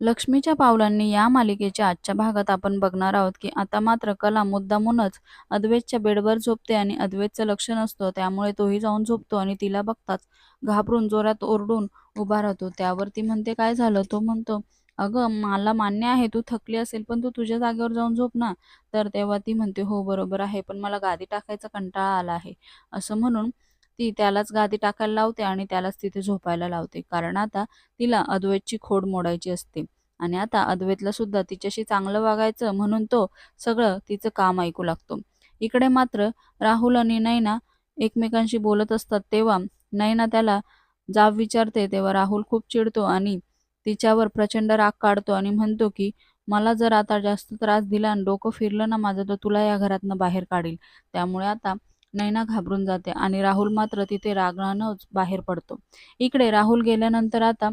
लक्ष्मीच्या पावलांनी या मालिकेच्या आजच्या भागात आपण बघणार आहोत की आता मात्र कला मुद्दामूनच अद्वैतच्या बेडवर झोपते आणि अद्वैतचं लक्ष नसतं त्यामुळे तोही जाऊन झोपतो आणि तिला बघताच घाबरून जोरात ओरडून उभा राहतो. त्यावर ती म्हणते काय झालं? तो म्हणतो अगं मला मान्य आहे तू थकली असेल पण तू तुझ्या जागेवर जाऊन झोप ना. तर तेव्हा ती म्हणते हो बरोबर आहे पण मला गादी टाकायचा कंटाळा आला आहे. असं म्हणून ती त्यालाच गादी टाकायला लावते आणि त्यालाच तिथे झोपायला लावते. कारण आता तिला अद्वैतची खोड मोडायची असते. आणि आता अद्वैतला सुद्धा तिच्याशी चांगलं वागायचं म्हणून तो सगळं तिचं काम ऐकू लागतो. इकडे मात्र राहुल आणि नैना एकमेकांशी बोलत असतात. तेव्हा नैना त्याला जाब विचारते. तेव्हा राहुल खूप चिडतो आणि तिच्यावर प्रचंड राग काढतो आणि म्हणतो की मला जर आता जास्त त्रास दिला आणि डोकं फिरलं ना माझं तर तुला या घरातनं बाहेर काढील. त्यामुळे आता नैना घाबरून जाते. आणि राहुल मात्र तिथे रागानंच बाहेर पडतो. इकडे राहुल गेल्यानंतर आता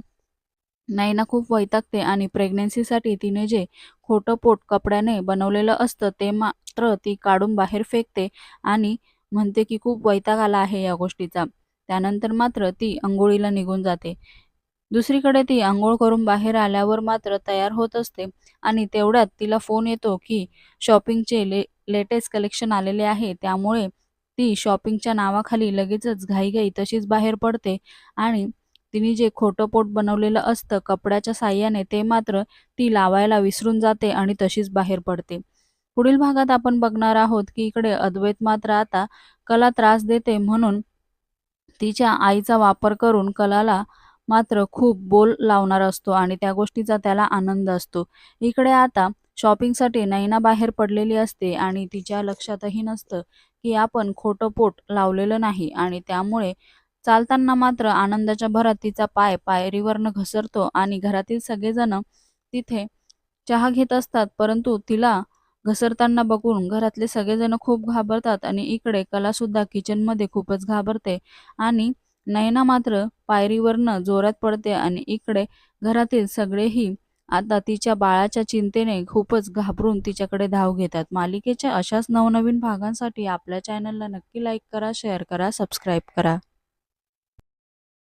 नैना खूप वैतागते आणि प्रेग्नेन्सीसाठी तिने जे खोटं पोट कपड्याने बनवलेलं असतं ते मात्र ती काढून बाहेर फेकते आणि म्हणते की खूप वैताग आला आहे या गोष्टीचा. त्यानंतर मात्र ती अंघोळीला निघून जाते. दुसरीकडे ती आंघोळ करून बाहेर आल्यावर मात्र तयार होत असते आणि तेवढ्यात तिला फोन येतो की शॉपिंगचे ले लेटेस्ट कलेक्शन आलेले आहे. त्यामुळे ती शॉपिंगच्या नावाखाली लगेचच घाईघाई तशीच बाहेर पडते आणि तिने जे खोटं पोट बनवलेलं असतं कपड्याच्या साह्याने ते मात्र ती लावायला विसरून जाते आणि तशीच बाहेर पडते. पुढील भागात आपण बघणार आहोत की इकडे अद्वैत मात्र आता कला त्रास देते म्हणून तिच्या आईचा वापर करून कलाला मात्र खूप बोल लावणार असतो आणि त्या गोष्टीचा त्याला आनंद असतो. इकडे आता शॉपिंगसाठी नैना बाहेर पडलेली असते आणि तिच्या लक्षातही नसतं की आपण खोटं पोट लावलेलं नाही आणि त्यामुळे चालताना मात्र आनंदाच्या भरात तिचा पाय पायरीवरनं घसरतो आणि घरातील सगळेजण तिथे चहा घेत असतात परंतु तिला घसरताना बघून घरातले सगळेजण खूप घाबरतात आणि इकडे कलासुद्धा किचनमध्ये खूपच घाबरते आणि नयना मात्र पायरीवरनं जोरात पडते आणि इकडे घरातील सगळेही आता तिच्या बाळाच्या चिंतेने खूपच घाबरून तिच्याकडे धाव घेतात. मालिकेच्या अशाच नवनवीन भागांसाठी आपल्या चॅनलला नक्की लाईक करा शेअर करा सबस्क्राईब करा.